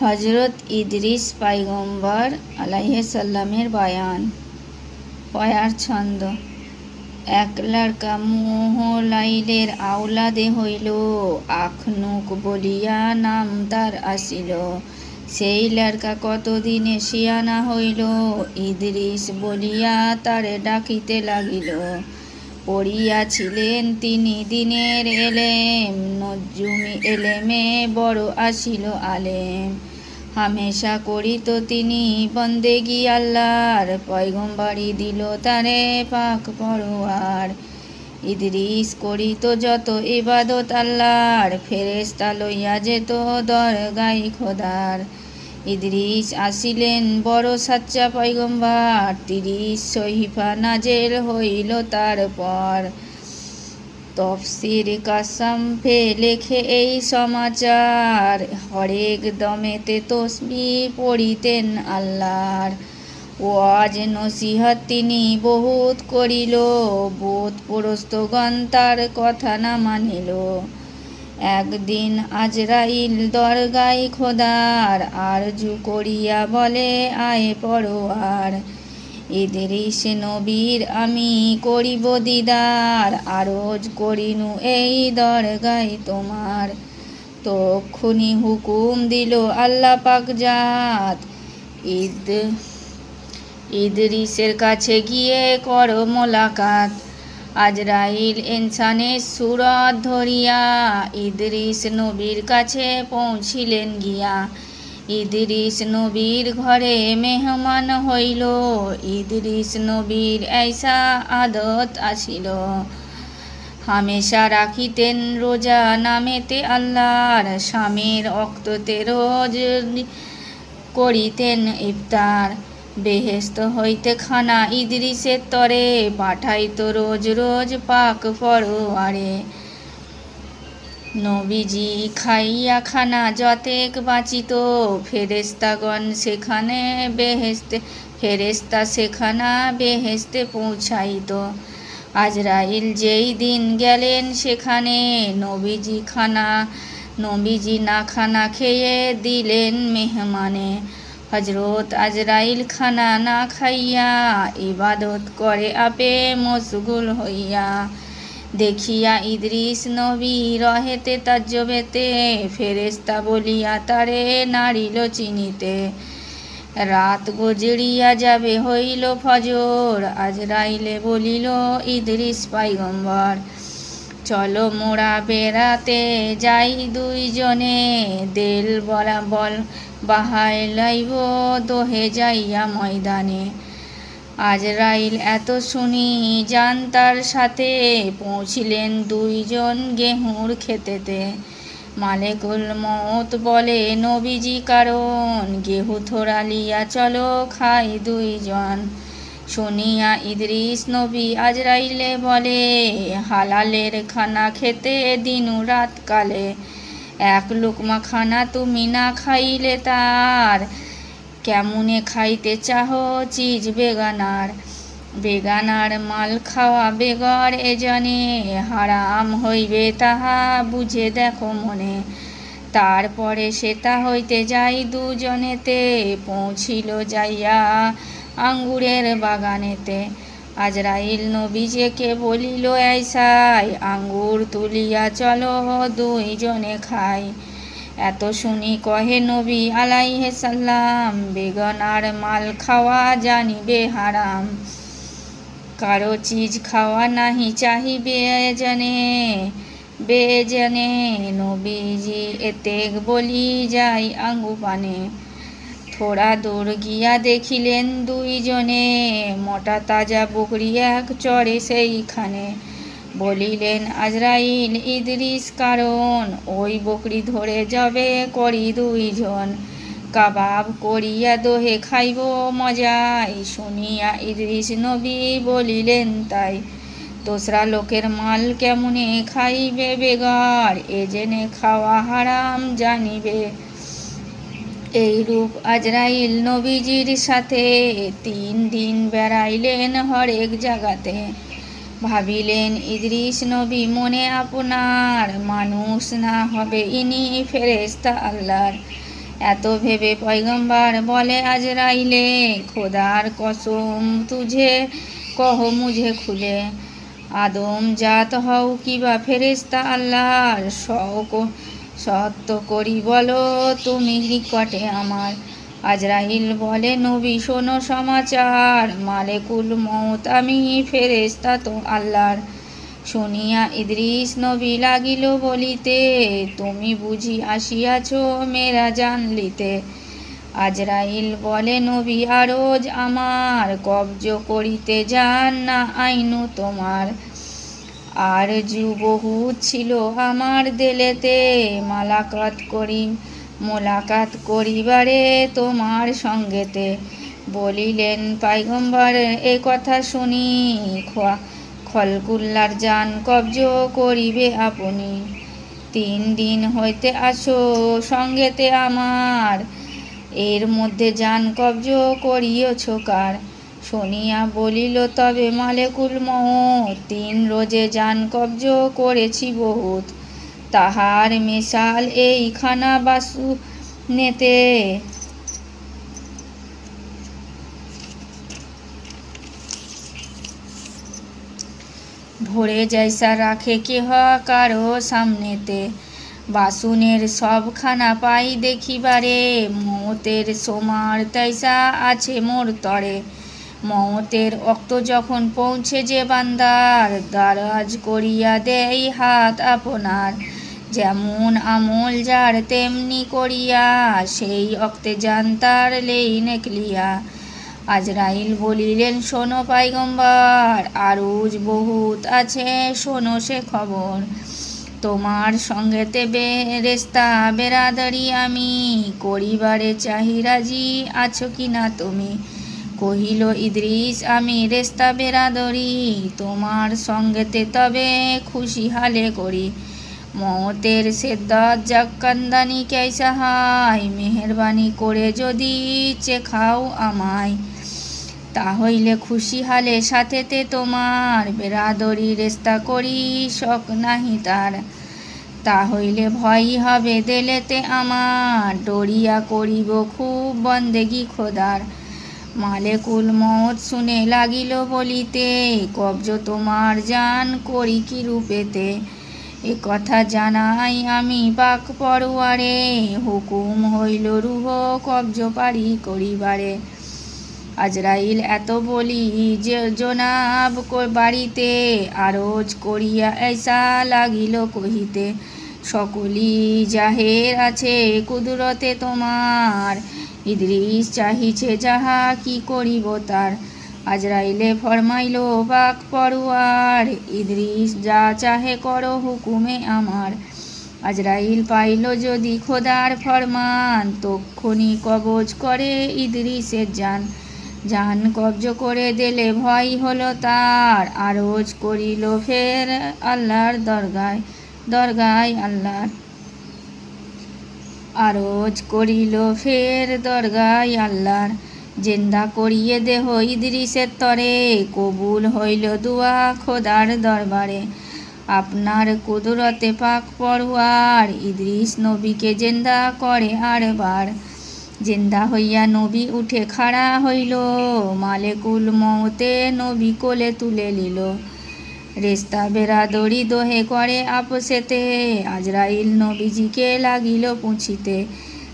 হজরত ইদরিস পাইগম্বর আলাইসাল্লামের বায়ান। পয়ার ছন্দ। এক লড়কা মোহ মোহলাইলের আওলাদে হইল, আখনুক বলিয়া নাম তার আসিল। সেই লড়কা কতদিনে শিয়ানা হইল, ইদরিস বলিয়া তারে ডাকিতে লাগিল। পড়িয়াছিলেন তিনি, দিনের এলেম নজ্জুমি এলেমে বড় আসিল আলেম। হামেশা করিত তিনি বন্দেগি আল্লাহর পয়গম্বাড়ি দিল তারে পাক পরোয়ার। ইদরিস করিত যত ইবাদত আল্লাহর ফেরেস্তা লইয়া যেত দরগাই খোদার। ইদরিস আসিলেন, বড় সাচ্চা পয়গম্বার। তিরিশ সহিফা নাজেল হইল তারপর। তফসির কাসাম ফে লেখে এই সমাচার, হরেক দমেতে তসবি পড়িতেন আল্লাহর। ওয়াজ নসিহত তিনি বহুত করিল, বোধ পরস্তগণ তার কথা না মানিল। একদিন আজরাইল দরগাই খোদার আর আরজু করিয়া বলে, আয় পরোয়ার ইদরিস নবীর আমি করিব দিদার, আরজ করিনু এই দরগাই তোমার। তক্ষুনি হুকুম দিল আল্লাহ পাক জাত, ঈদ ইদরিসের কাছে গিয়ে করো মোলাকাত। আজরাইল ইনসানের সুরত ধরিয়া, ইদ্রিস নবীর কাছে পৌঁছিলেন গিয়া। ইদ্রিস নবীর ঘরে মেহমান হইল, ইদ্রিস নবীর ऐसा আদত আসিল। হামেশা রাখিতেন রোজা নামেতে আল্লাহর, স্বামীর অক্ততে রোজ করিতেন ইফতার। বেহেস্ত হইতে খানা ইদরিসের তরে পাঠাইত রোজ রোজ পাক পরোয়ারে নবীজি খাইয়া খানা যতেক বাঁচিত ফেরেস্তাগণ সেখানে বেহেস্তে ফেরেস্তা সেখানা বেহেস্তে পৌঁছাইত। আজরাইল যেই দিন গেলেন সেখানে নবীজি খানা, নবীজি না খানা খেয়ে দিলেন মেহমানে। হজরত আজরাইল খানা না খাইয়া ইবাদত করে আপে মশগুল হইয়া। দেখিয়া ইদ্রিস নবী রহেতে, তাজ্জবেতে ফেরেস্তা বলিয়া, তারে নাড়িল চিনিতে। রাত গজড়িয়া যাবে হইল ফজর। আজরাইলে বলিল, ইদ্রিস পাইগম্বর চলো মোড়া বেড়াতে যাই দুইজনে। দেল বলা বল বাহাই লাইব দোহে যাইয়া ময়দানে। আজরাইল এত শুনি যান তার সাথে, পৌঁছিলেন দুইজন গেহুর খেতেতে। মালেকুল মত বলে, নবীজি কারণ, গেহু থোড়া লিয়া চলো খাই দুইজন। শুনিয়া ইদ্রিস নবী আজরাইলে বলে, হালালের খানা খেতে দিনু রাত কালে এক লুকমা খানা তুমি না খাইলে তার, কেমনে খাইতে চাহ চিজ বেগানার? বেগানার মাল খাওয়া বেগর এ জানে, হারাম হইবে তাহা বুঝে দেখো মনে। তারপরে সেটা হইতে যাই দুজনেতে, পৌঁছিল যাইয়া আঙ্গুরের বাগানেতে। আজরাইল নবীজেকে বলিল ऐसाই আঙ্গুর তুলিয়া চলো, দুইজনে খাই। এত শুনি কহে নবী আলাইহে সাল্লাম বেগনার মাল খাওয়া জানিবে হারাম। কারও চিজ খাওয়া নাহি চাহিবে জানে বেজনে নবীজি এতেক বলি যাই আঙ্গু পানে। থোড়া দূর গিয়া দেখিলেন দুইজনে। মোটা তাজা বকরি এক চড়ে সেইখানে। বলিলেন, আজরাইল, ইদরিস কারণ, ওই বকরি ধরে যাবে করি দুইজন। কাবাব করিয়া দোহে খাইব মজাই শুনিয়া ইদরিস নবী বলিলেন, তাই দোসরা লোকের মাল কেমনে খাইবে বেগার? এ জেনে খাওয়া হারাম জানিবে। এইরূপ আজরাইল নবীজির সাথে তিন দিন বেড়াইলেন হরেক জাগাতে। ভাবিলেন, ইদ্রিস নবী মনে আপনার, মানুষ না হবে ইনি ফেরেস্তা আল্লাহর। এত ভেবে পয়গম্বার বলে আজরাইলে, খোদার কসম তুঝে কহ মুঝে খুলে। আদম জাত হও কিবা ফেরেস্তা আল্লাহর শক সত্য করি বলো, তুমি নিকটে আমার। আজরাইল বলে, নবী, শোনো সমাচার। মালেকুল মত আমি ফেরেস্তা তো আল্লাহর। শুনিয়া ইদ্রিস নবী লাগিল বলিতে, তুমি বুঝি আসিয়াছ মেরা জানলিতে আজরাইল বলে, নবী, আরোজ আমার কবজ করিতে যান না আইনু তোমার। আর জু বহুত ছিল আমার দেলেতে। মালাকাত করি, মোলাকাত করিবারে তোমার সঙ্গেতে। বলিলেন, পাইগম্বর, এ কথা শুনি খলকুল্লার যান কবজ করিবে আপনি। তিন দিন হইতে আসো, সঙ্গেতে আমার। এর মধ্যে যান কবজ করিয়ছ কার শুনিয়া বলিল, তবে মালেকুল মহৎ তিন রোজে যান কব্জ করেছি বহুত। তাহার মেশাল এইখানা বাসু নেতে। ভরে জৈসা রাখে কেহ কারও সামনেতে। বাসুনের সবখানা পাই দেখিবারে মমতের সোমার তাইসা আছে মোর তরে। মমতের অক্ত যখন পৌঁছে যে বান্দার দারাজ করিয়া দেই হাত আপনার, যেমন আমল যার তেমনি করিয়া, সেই অক্তে জানতার লেই নেকলিয়া আজরাইল বলিলেন, শোনো পাইগম্বর, আরুজ বহুত আছে, শোনো সে খবর। তোমার সঙ্গে সঙ্গেতে বেরেস্তা বেরাদারি আমি, করিবারে চাহি রাজি আছো কি না তুমি? কহিল, ইদ্রিস, আমি রেস্তা বেরাদরি তোমার সঙ্গেতে তবে খুশি হালে করি। মতের সেদ্দাত জাক্কান্দানি কেসা হাই মেহরবানি করে যদি চেখাও আমায়। তাহইলে খুশি হালে সাথেতে তোমার বেরাদরি রেস্তা করি, শখ নাহি তার। তাহইলে ভয়ই হবে দেলেতে আমার, ডরিয়া করিব খুব বন্দেগি খোদার। মালেকুল মত শুনে লাগিল বলিতে, কবজ তোমার জান করি কি রূপেতে? এ কথা জানাই আমি পাক পড়ুয়ারে, হুকুম হইল রুহ কবজ পারি করিবারে। আজরাইল এত বলি যে জনাব বাড়িতে, আরজ করিয়া এসা লাগিল কহিতে, সকলি জাহের আছে কুদরতে তোমার। ইদ্রিস চাহিছে যাহা, কি করিব তার? আজরাইলে ফরমাইল বাক পড়ুয়ার ইদ্রিস যা চাহে করো হুকুমে আমার। আজরাইল পাইল যদি খোদার ফরমান তক্ষণি কবজ করে ইদ্রিসের যান। জান কবজ করে দিলে ভয় হলো তার, আরজ করিল ফের আল্লাহর দরগায় দরগায় আল্লাহর আরজ করিল ফের দরগায় আল্লাহর জেন্দা করিয়ে দেহ ইদ্রিসের তরে, কবুল হইল দুয়া খোদার দরবারে। আপনার কুদরতে পাক পড়ুয়ার ইদ্রিস নবীকে জেন্দা করে আরবার। জেন্দা হইয়া নবী উঠে খাড়া হইল, মালেকুল মতে নবী কোলে তুলে লিল রেস্তা বেরাদরি দোহে করে আপসেতে। আজরাইল নবীজিকে লাগিল পুঁছিতে।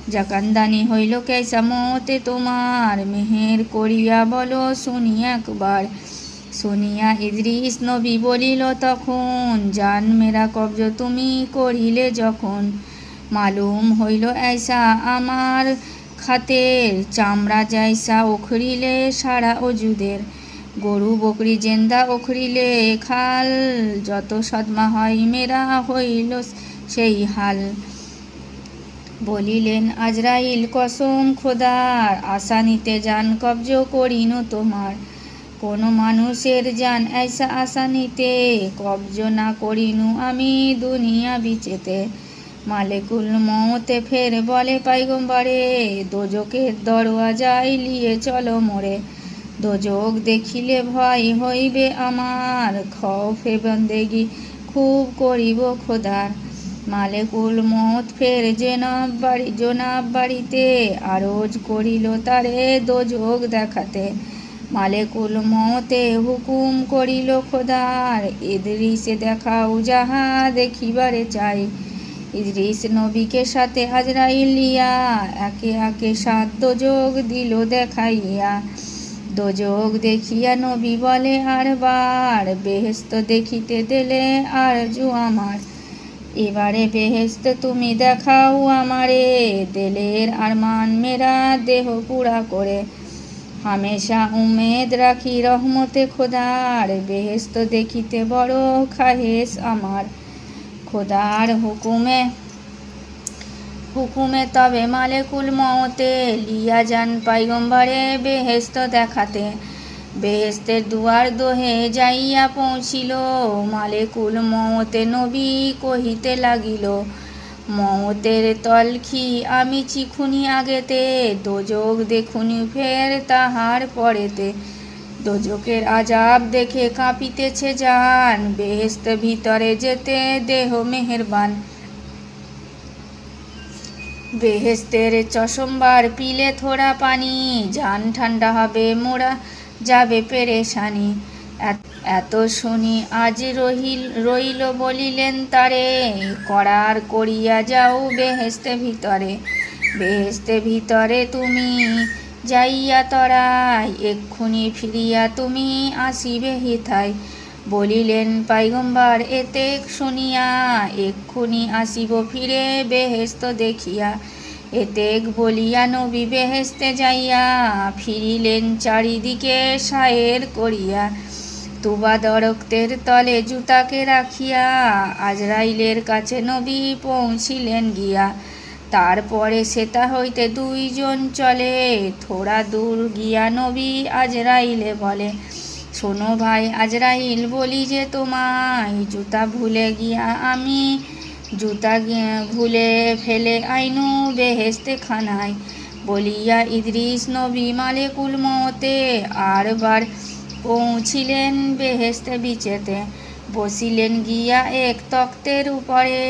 জাকান্দানি হইল কেসা মতে তোমার? মেহের করিয়া বলো শুনি একবার। শুনিয়া ইদ্রিস নবী বলিল, তখন জান মেরা কবজ তুমি করিলে যখন? মালুম হইল ऐसा আমার খাতের, চামড়া যাইসা ওখরিলে সারা অজুদের। গরু, বকরি, জেন্দা ওখরিলে খাল, যত সদমা হয়, মেরা হইল সেই হাল। বলিলেন, আজরাইল, কসম খোদার আসানিতে যান, কবজ করিনু তোমার। কোনো মানুষের যান আশা নিতে, কবজ না করিনু আমি দুনিয়া বিচেতে। মালেকুল মতে ফের বলে, পাইগম্বারে দোজকের দরওয়াজায় লিয়ে চলো মোরে দোজক দেখিলে ভয় হইবে আমার। খফে বন্দেগি, খুব করিব খোদার মালেকুল মত ফের জেনাব বাড়ি, জোনাব বাড়িতে, আরজ করিল তারে দোজোগ দেখাতে। মালেকুল মতে হুকুম করিল খোদার, ইদরিসে দেখাও যাহা দেখিবারে চাই। ইদরিস নবীকে সাথে আজরাইল লিয়া একে একে সাত দোজোগ দিল দেখাইয়া। দোজোগ দেখিয়া নবী বলে, আর বার বেহেস্ত দেখিতে দিলে আর জু আমার। এবারে বেহেস্ত তুমি দেখাও আমারে, দেলের আর মান মেরা দেহ পুরা করে। হামেশা উমেদ রাখি রহমতে খোদার বেহেস্ত দেখিতে বড় খাহেস আমার। খোদার হুকুমে হুকুমে তবে মালেকুল মতে লিয়া যান পাইগম্বারে বেহেস্ত দেখাতে। বেহেস্তের দুয়ার দোহে যাইয়া পৌঁছিল, মালেকুল মতে নবী কহিতে লাগিল মমতের তলখি আমি চিখুনি আগেতে, দোজক দেখুনি ফের তাহার পরেতে। দোজকের আজাব দেখে কাঁপিতেছে যান বেহেস্ত ভিতরে যেতে দেহ মেহেরবান। বেহেস্তের চশমবার পিলে থোড়া পানি জান ঠান্ডা হবে মোড়া, যাবে পেরেশানি। এত শুনি আজ রহিল, রইল বলিলেন তারে, করার করিয়া যাও বেহেস্তে ভিতরে। বেহেস্তে ভিতরে তুমি যাইয়া তরাই, এক্ষুনি ফিরিয়া তুমি আসিবে হিথায়। বলিলেন, পাইগম্বার এতে শুনিয়া এক্ষুনি আসিব ফিরে বেহেস্ত দেখিয়া। এতেক বলিয়া নবী বেহেস্তে যাইয়া, ফিরিলেন চারিদিকে সায়ের করিয়া। তুবা দরক্তের তলে জুতাকে রাখিয়া, আজরাইলের কাছে নবী পৌঁছিলেন গিয়া। তারপরে সেতা হইতে দুইজন চলে, থোড়া দূর গিয়া নবী আজরাইলে বলে শোনো ভাই, আজরাইল বলি যে তোমায়, জুতা ভুলে গিয়া আমি, জুতা ভুলে ফেলে আইনু বেহেস্তে খানায় বলিয়া ইদ্রিস নবী মালেকুল মতে আরবার পৌঁছিলেন বেহেস্তে বিচেতে। বসিলেন গিয়া এক তক্তের উপরে,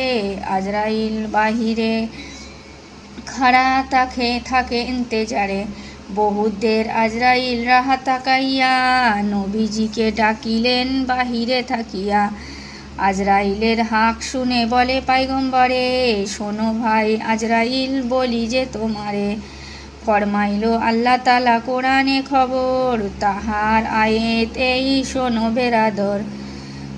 আজরাইল বাহিরে খাড়া তাকে থাকে ইন্তেজারে। বহুদের আজরাইল রাহা তাকাইয়া, নবীজিকে ডাকিলেন বাহিরে থাকিয়া। আজরাইলের হাঁক শুনে বলে, পাইগম্বরে, শোনো ভাই, আজরাইল বলি যে তোমারে। ফরমাইল আল্লাহ তালা কোরআনে খবর, তাহার আয়েত এই শোনো বেরাদর।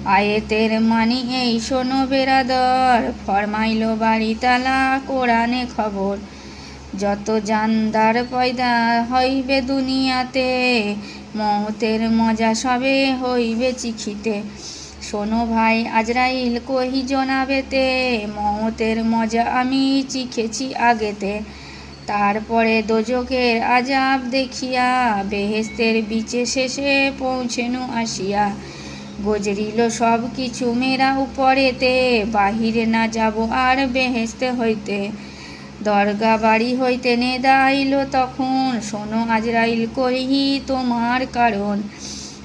আয়েতের মানি এই শোনো বেরাদর, ফরমাইল বাড়ি তালা কোরআনে খবর। যত জানদার পয়দা হইবে দুনিয়াতে মতের মজা সবে হইবে চিখিতে শোনো ভাই আজরাইল, কহি জনাবেতে মতের মজা আমি চিখেছি আগেতে। তারপরে দোজকের আজাব দেখিয়া, বেহেস্তের বিচে শেষে পৌঁছেনু আসিয়া। গজরিল সব কিছু মেরা উপরেতে, বাহিরে না যাব আর বেহেস্তে হইতে। দরগা বাড়ি হইতে নেদা আইল তখন। শোনো আজরাইল কহি তোমার কারণ।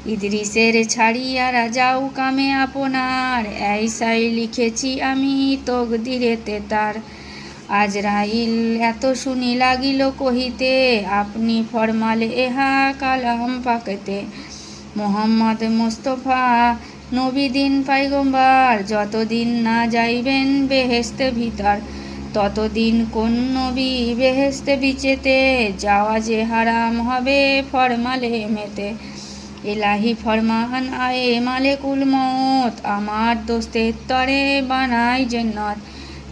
ইদ্রিসের ছাড়িয়া রাজাও কামে আপনার। এইসাই লিখেছি আমি তকদিরেতে তার। আজরাইল এত শুনি লাগিল কহিতে, আপনি ফরমালে এহা কালাম পাকেতে। মোহাম্মদ মুস্তফা, নবীদিন পাইগম্বার, যতদিন না যাইবেন বেহেস্তে ভিতর। ততদিন কোন নবী বেহেস্তে বিচেতে, যাওয়া যে হারাম হবে ফরমালে মেতে। এলাহি ফরমাহান আয়ে মালেকুল মত আমার দোস্তের তরে বানাই জন্নত।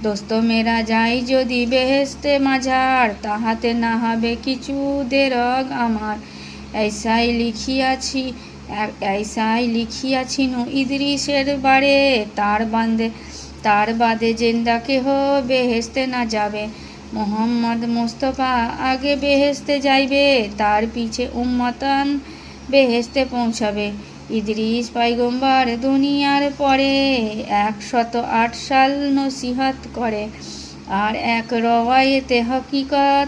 দোস্ত মেরা যাই যদি বেহেস্তে মাঝার, তাহাতে না হবে কিছু দেরগ আমার। এইসাই লিখিয়াছি এইসাই লিখিয়াছিনু ইদ্রিসের বারে, তার বান্দে তার বাদে জেন্দা কেহ বেহেস্তে না যাবে। মোহাম্মদ মোস্তফা আগে বেহেস্তে যাইবে, তার পিছে উম্মতান বেহেস্তে পৌঁছাবে। ইদ্রিস পাইগম্বার দুনিয়ার পরে একশত আট সাল নসিহাত করে। আর এক রওয়ায়েতে হকিকত,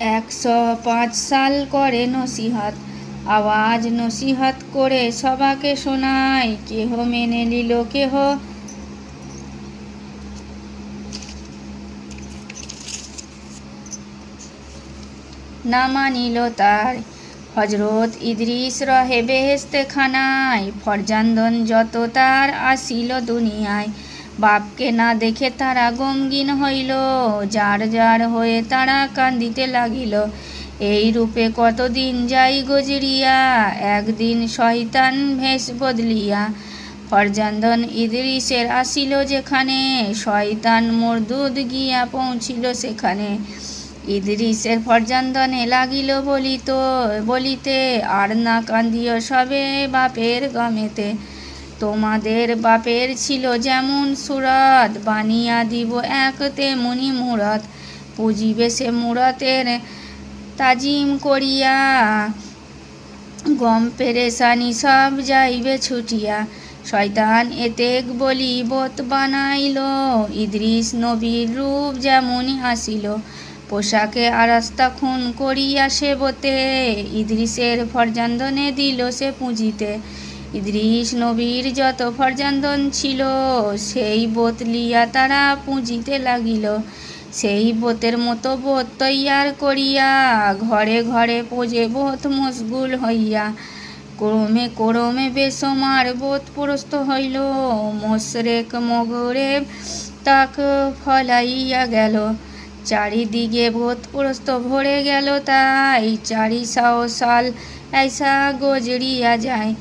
একশো পাঁচ সাল করে নসিহাত। আওয়াজ নসিহাত করে সবাকে শোনায়, কেহ মেনে নিল, কেহ না মানিল তার। হজরত ইদ্রিস রহে বেহেস্তে খানায় ফরজান্দন যত তার আসিল দুনিয়ায়। বাপকে না দেখে তারা গমগিন হইল, যার যার হয়ে তারা কান্দিতে লাগিল। এই রূপে কতদিন যাই গজরিয়া একদিন শয়তান ভেষ বদলিয়া। ফরজান্দন ইদ্রিসের আসিল যেখানে, শয়তান মরদুদ গিয়া পৌঁছিল সেখানে। ইদ্রিসের ফরজান্দনে লাগিল বলিত, বলিতে, আর না কান্দিও সবে বাপের গমেতে। তোমাদের বাপের ছিল যেমন সুরত, বানিয়া দিব এক তেমনি মুরত পুজিবে সে মুরতের তাজিম করিয়া, গম পেরেশানি সব যাইবে ছুটিয়া। শয়তান এতেক বলি বোত বানাইল, ইদ্রিস নবীর রূপ যেমনই আসিল। পোশাকে আরাস্তা খুন করিয়া সে বোতে ইদ্রিসের ফরজান্দনে দিল সে পুঁজিতে। ইদ্রিস নবীর যত ফরজান্দন ছিল, সেই বোত লিয়া তারা পুঁজিতে লাগিল। সেই বোতের মতো বোত তৈয়ার করিয়া ঘরে ঘরে পোজে বোত মশগুল হইয়া। ক্রমে ক্রমে বেসমার বোত প্রস্ত হইল, মোশরেক মগরে তাক ফলাইয়া গেল। চারিদিকে ভূতপুরস্ত ভরে গেল তাই চারি সাও সাল ऐसा গোজরিয়া যায়।